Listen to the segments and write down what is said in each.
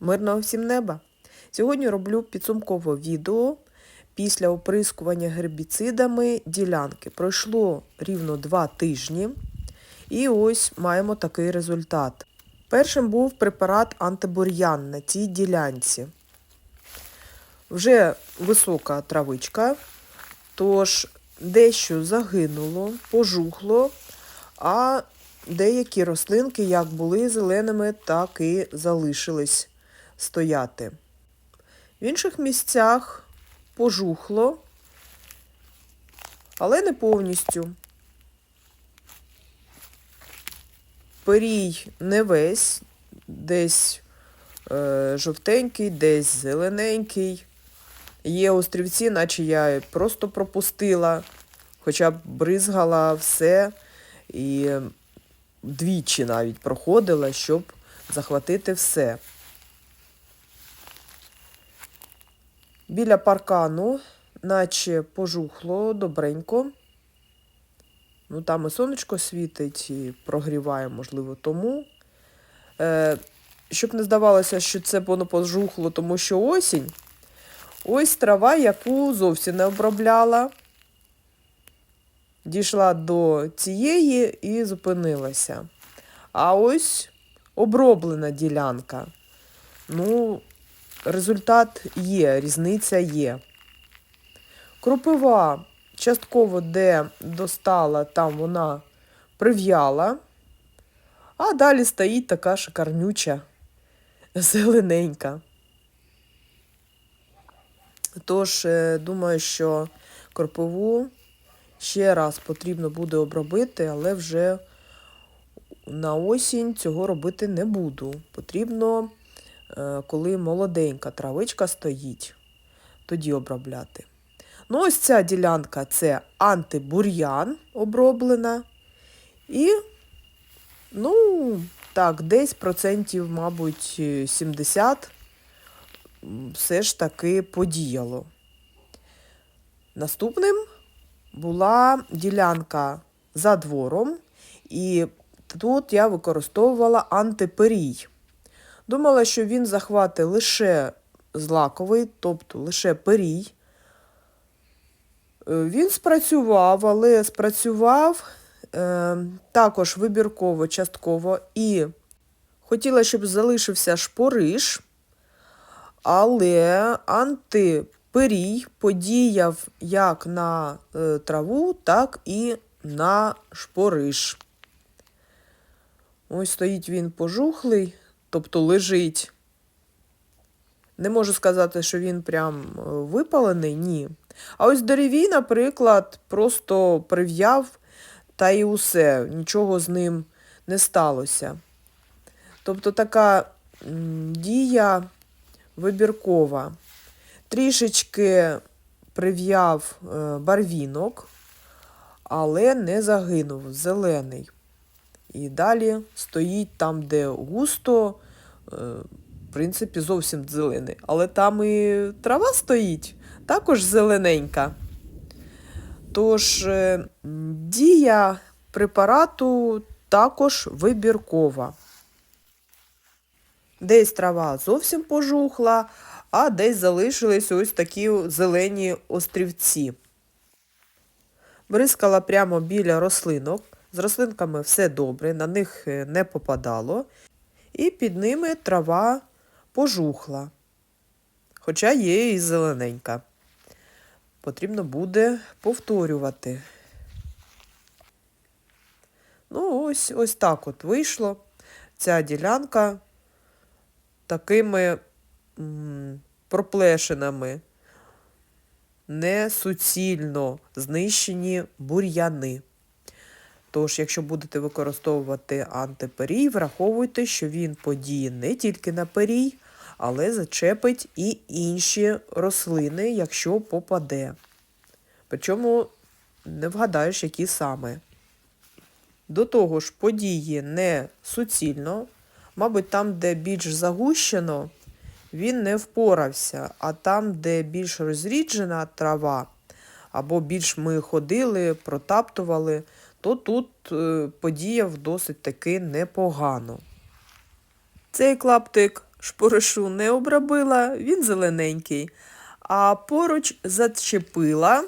Мирного всім неба! Сьогодні роблю підсумкове відео після оприскування гербіцидами ділянки. Пройшло рівно два тижні, і ось маємо такий результат. Першим був препарат антибур'ян на цій ділянці. Вже висока травичка, тож дещо загинуло, пожухло, а деякі рослинки як були зеленими, так і залишились стояти. В інших місцях пожухло, але не повністю. Перій не весь, десь е, жовтенький, десь зелененький. Є острівці, наче я просто пропустила, хоча б бризгала все і двічі навіть проходила, щоб захватити все. Біля паркану, наче пожухло добренько. Ну, там і сонечко світить, і прогріває, можливо, тому. Е, щоб не здавалося, що це воно пожухло, тому що осінь. Ось трава, яку зовсім не обробляла. Дійшла до цієї і зупинилася. А ось оброблена ділянка. Ну, результат є, різниця є. Кропива частково, де достала, там вона прив'яла, а далі стоїть така шикарнюча, зелененька. Тож, е, думаю, що кропиву ще раз потрібно буде обробити, але вже на осінь цього робити не буду. Потрібно, коли молоденька травичка стоїть, тоді обробляти. Ну, ось ця ділянка це антибур'ян оброблена. І, ну, так, десь процентів, мабуть, 70 все ж таки подіяло. Наступним була ділянка за двором, і тут я використовувала антиперій. Думала, що він захватить лише злаковий, тобто лише перій. Е, Він спрацював, але спрацював е, також вибірково, частково і хотіла, щоб залишився шпориш, але антиперій подіяв як на е, траву, так і на шпориш. Ось стоїть він пожухлий, тобто лежить. Не можу сказати, що він прям е, випалений, ні. А ось деревій, наприклад, просто прив'яв та і усе, нічого з ним не сталося. Тобто така дія вибіркова. Трішечки прив'яв е, барвінок, але не загинув, зелений. І далі стоїть там, де густо, е, в принципі, зовсім зелений. Але там і трава стоїть, також зелененька. Тож е, дія препарату також вибіркова. Десь трава зовсім пожухла, а десь залишились ось такі зелені острівці. Бризкала прямо біля рослинок. З рослинками все добре, на них е, не попадало. І під ними трава пожухла. Хоча є і зелененька. Потрібно буде повторювати. Ну, ось, ось так от вийшло. Ця ділянка такими м, проплешинами не суцільно знищені бур'яни. Тож, якщо будете використовувати антиперій, враховуйте, що він подіє не тільки на перій, але зачепить і інші рослини, якщо попаде. Причому не вгадаєш, які саме. До того ж, події не суцільно, мабуть, там, де більш загущено, він не впорався, а там, де більш розріджена трава, або більш ми ходили, протаптували, то тут е, подіяв досить таки непогано. Цей клаптик шпоришу не обробила, він зелененький. А поруч зачепила,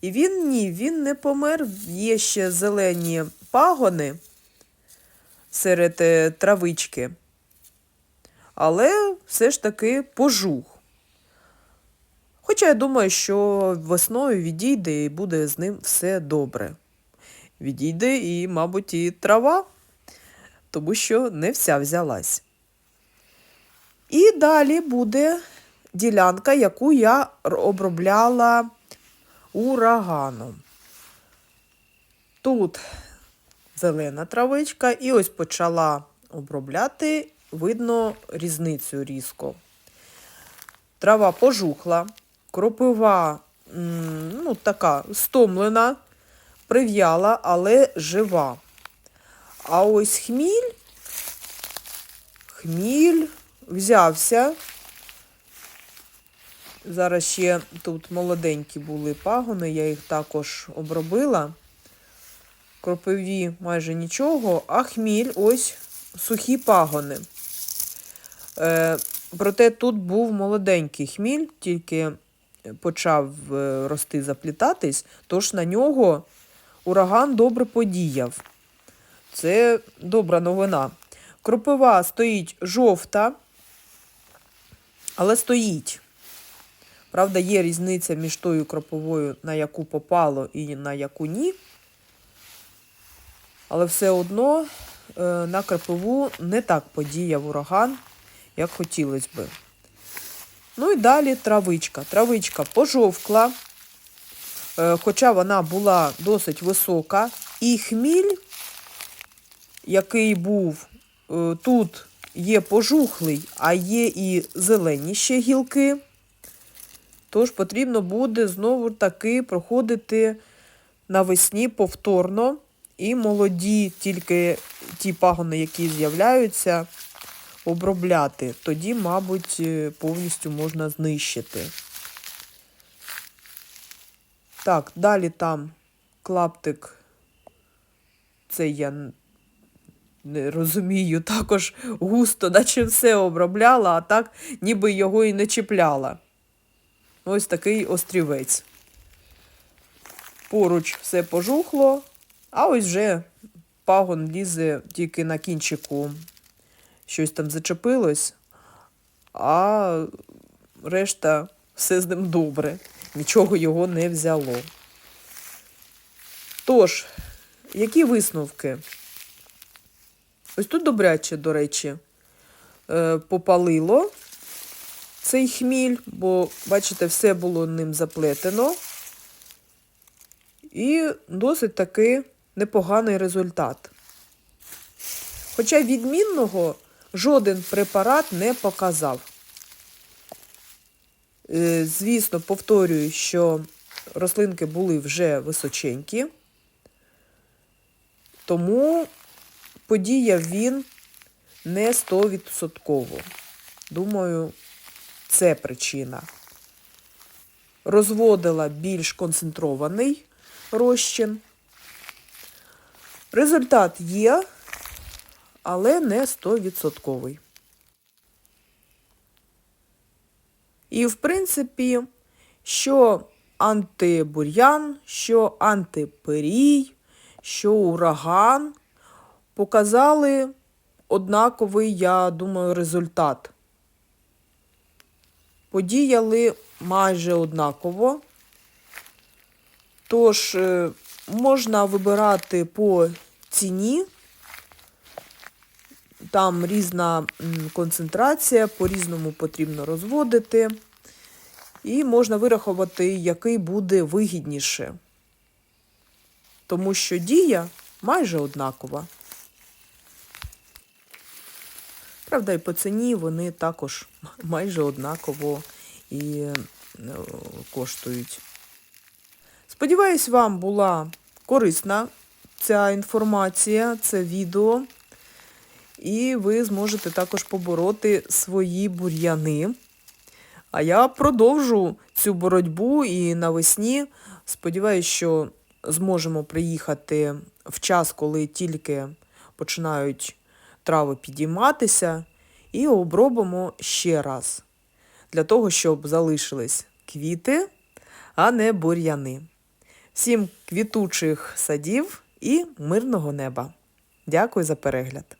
і він ні, він не помер. Є ще зелені пагони серед е, травички. Але все ж таки пожух. Хоча я думаю, що весною відійде і буде з ним все добре. Відійде і, мабуть, і трава, тому що не вся взялась. І далі буде ділянка, яку я обробляла ураганом. Тут зелена травичка, і ось почала обробляти, видно різницю різко. Трава пожухла, кропива ну, така стомлена, прив'яла, але жива. А ось хміль, хміль взявся. Зараз ще тут молоденькі були пагони, я їх також обробила. Кропиві майже нічого, а хміль ось сухі пагони. Е, проте тут був молоденький хміль, тільки почав е, рости, заплітатись, тож на нього ураган добре подіяв. Це добра новина. Кропива стоїть жовта, але стоїть. Правда, є різниця між тою кроповою, на яку попало і на яку ні. Але все одно е, на кропову не так подіяв ураган, як хотілося би. Ну і далі травичка. Травичка пожовкла, хоча вона була досить висока, і хміль, який був е, тут, є пожухлий, а є і зелені ще гілки. Тож потрібно буде знову таки проходити навесні повторно і молоді, тільки ті пагони, які з'являються, обробляти. Тоді, мабуть, е, повністю можна знищити. Так, далі там клаптик, це я не розумію, також густо, наче все обробляла, а так ніби його і не чіпляла. Ось такий острівець. Поруч все пожухло, а ось вже пагон лізе тільки на кінчику. Щось там зачепилось, а решта все з ним добре. Нічого його не взяло. Тож, які висновки? Ось тут добряче, до речі, е, попалило цей хміль, бо, бачите, все було ним заплетено. І досить таки непоганий результат. Хоча відмінного жоден препарат не показав. Е, Звісно, повторюю, що рослинки були вже височенькі, тому подіяв він не 100%. Думаю, це причина. Розводила більш концентрований розчин. Результат є, але не 100%. І, в принципі, що антибур'ян, що антиперій, що ураган показали однаковий, я думаю, результат. Подіяли майже однаково. Тож е, можна вибирати по ціні. Там різна концентрація, по-різному потрібно розводити. І можна вирахувати, який буде вигідніше. Тому що дія майже однакова. Правда, і по ціні вони також майже однаково і е, коштують. Сподіваюсь, вам була корисна ця інформація, це відео. І ви зможете також побороти свої бур'яни. А я продовжу цю боротьбу і навесні. Сподіваюсь, що зможемо приїхати в час, коли тільки починають трави підійматися, І обробимо ще раз, для того, щоб залишились квіти, а не бур'яни. Всім квітучих садів і мирного неба. Дякую за перегляд!